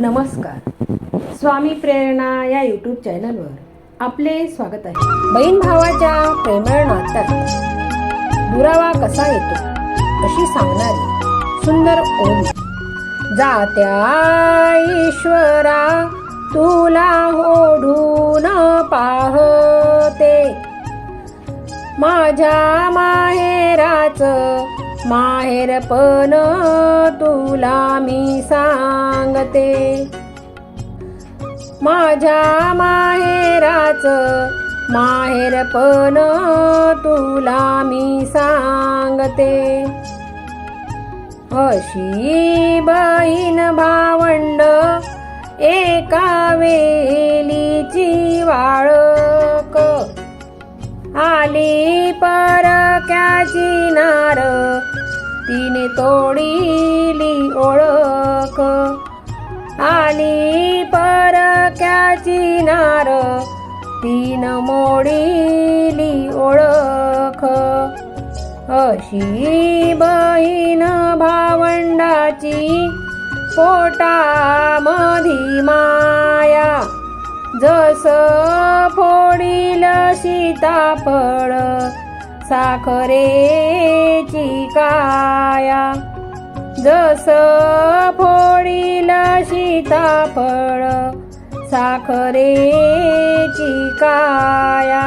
नमस्कार. स्वामी प्रेरणा या यूट्यूब चॅनलवर आपले स्वागत आहे. बहीण भावाच्या प्रेमळ नात्यात. दुरावा कसा येतो? अशी सांगणारी? सुंदर ओम जात्या ईश्वरा तुला ओढून पाहते. माझ्या माहेराच माहेरपण तुला मी सांग सांगते. माझ्या माहेराच माहेरपण तुला मी सांगते. अशी बहीण भावंड एका वेलीची वाळक. आली परक्याची नार तिने तोडीली ओळख. आणि परक्याची नार तीन मोडीली ओळख. अशी बहीण भावंडाची पोटामधी माया. जस फोडील सीताफळ साखरेची काया. जस सीताफळ साखरेची काया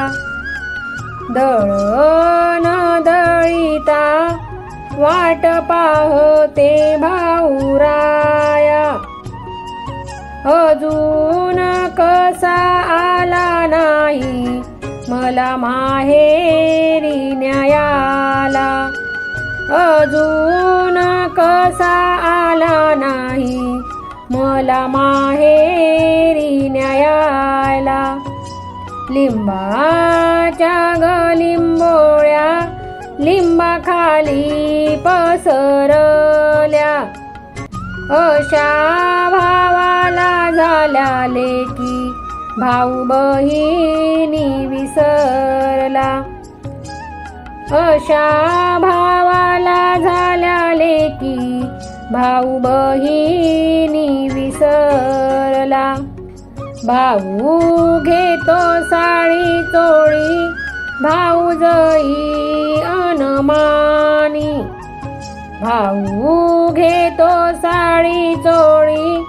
दळण दळिता वाट पाहते भाऊराया. अजून कसा आला नाही मला माहेरी न्यायाला. अजून कसा मला माहेरी न्यायाला. लिंबाच्या ग लिंबोळ्या लिंबाखाली पसरल्या. अशा भावाला झाल्या लेकी भाऊ बहिणी विसरला. अशा भावाला झाल्या लेकी भाऊ बहिणी विसरला. भाऊ घेतो साळी चोळी. भाऊजई अनमानी. भाऊ घेतो साळी चोळी.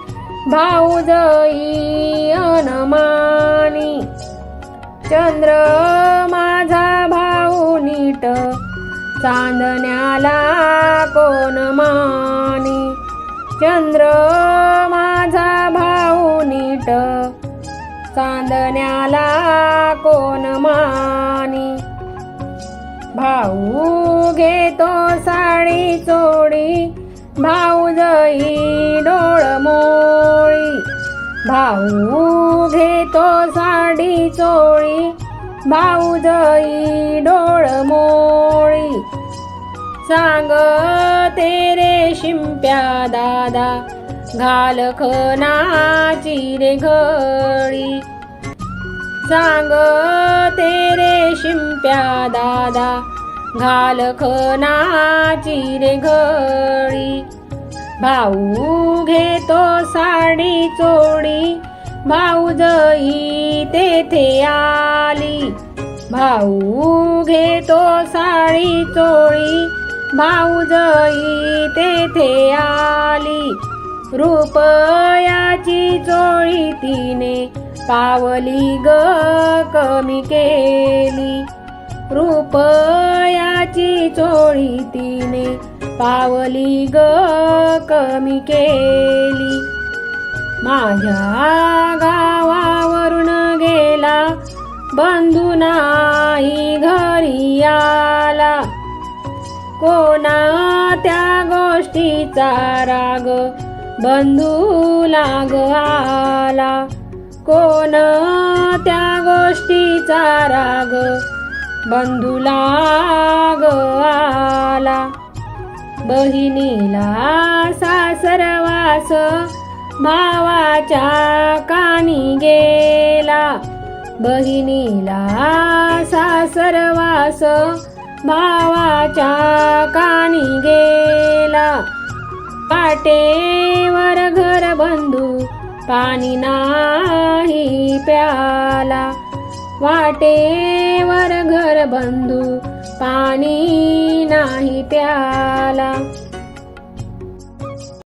भाऊजई अनमानी. चंद्र माझा भाऊ नीट. चांदण्याला कोण मा चंद्र माझा भाऊ नीट. चांदण्याला कोण मानी? भाऊ घेतो साडी चोळी भाऊजई डोळ मोळी. भाऊ घेतो साडी चोळी. भाऊजई डोळ मोळी. सांग शिंप्या दादा घाल खनाची रे घडी. सांग तेरे शिंप्या दादा घाल खनाची रे घडी. भाऊ घेतो साडी चोडी भाऊजई तेथे आली. भाऊ घेतो साडी चोळी भाऊजई तेथे आली. रुपयाची चोळी तिने पावली ग कमी केली. रुपयाची चोळी तिने पावली ग कमी केली. माझ्या गावावरून गेला बंधू नाही घरी या कोणा त्या गोष्टीचा राग. बंधू लाग आला. कोण त्या गोष्टीचा राग? बंधू लाग आला. बहिणीला सासरवास भावाच्या कानी गेला. बहिणीला सासरवास भावाच्या कानी गेला. वाटेवर घर बंधू पाणी नाही प्याला. वाटेवर घर बंधू पाणी नाही प्याला.